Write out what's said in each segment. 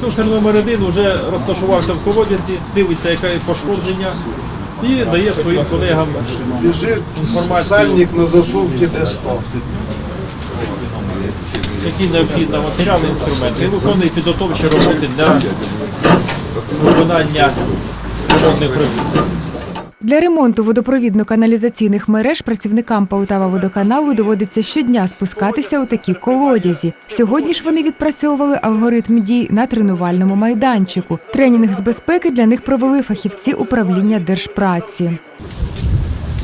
Слюсар номер один вже розташувався в колодязі, дивиться, яке пошкодження, і дає своїм колегам інформацію, на засувці де 100 які необхідні матеріали, інструменти. І виконує підготовчі роботи для виконання ремонтних робіт. Для ремонту водопровідно-каналізаційних мереж працівникам Полтава водоканалу доводиться щодня спускатися у такі колодязі. Сьогодні ж вони відпрацьовували алгоритм дій на тренувальному майданчику. Тренінг з безпеки для них провели фахівці управління держпраці.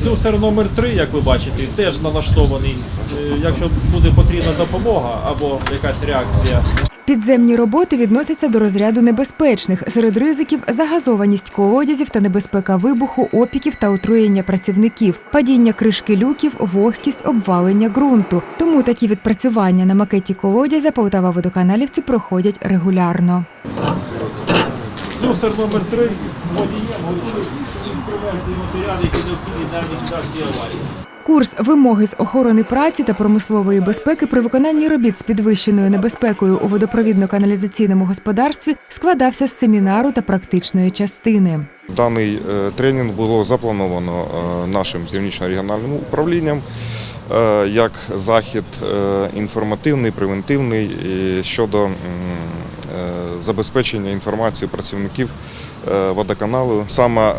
Слюсар номер 3 як ви бачите, теж налаштований. Е, Якщо буде потрібна допомога або якась реакція Підземні роботи відносяться до розряду небезпечних. Серед ризиків загазованість колодязів та небезпека вибуху, опіків та отруєння працівників, падіння кришки люків, вогкість, обвалення ґрунту. Тому такі відпрацювання на макеті колодязя Полтава водоканалівці проходять регулярно. Слюсар номер 3 і матеріали, які необхідні для ліквідації аварії. Курс вимоги з охорони праці та промислової безпеки при виконанні робіт з підвищеною небезпекою у водопровідно-каналізаційному господарстві складався з семінару та практичної частини. Даний е, тренінг було заплановано е, нашим північно-регіональним управлінням е, як захід інформативний, превентивний щодо забезпечення інформації працівників е, водоканалу. Саме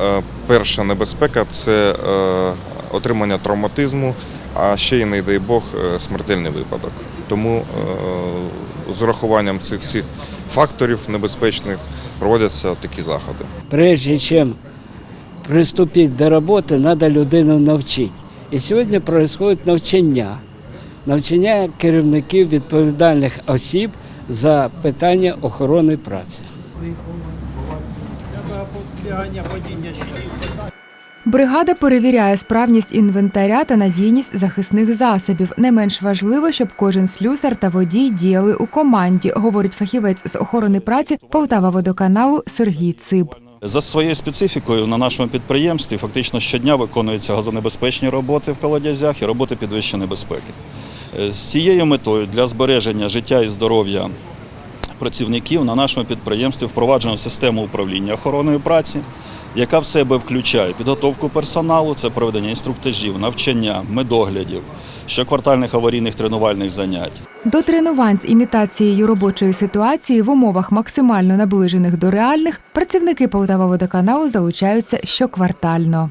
перша небезпека це е, отримання травматизму, а ще й, не дай Бог, е, смертельний випадок. Тому з урахуванням цих всіх факторів небезпечних проводяться такі заходи. прежде чем приступить до роботи, треба людину навчити. І сьогодні происходит навчання. Навчання керівників відповідальних осіб за питання охорони праці. Бригада перевіряє справність інвентаря та надійність захисних засобів. Не менш важливо, щоб кожен слюсар та водій діяли у команді, говорить фахівець з охорони праці Полтава водоканалу Сергій Циб. За своєю специфікою на нашому підприємстві фактично щодня виконуються газонебезпечні роботи в колодязях і роботи підвищеної безпеки. Е, З цією метою для збереження життя і здоров'я працівників на нашому підприємстві впроваджено систему управління охороною праці, яка в себе включає підготовку персоналу, це проведення інструктажів, навчання, медоглядів, щоквартальних аварійних тренувальних занять. До тренувань з імітацією робочої ситуації в умовах максимально наближених до реальних працівники Полтава водоканалу залучаються щоквартально.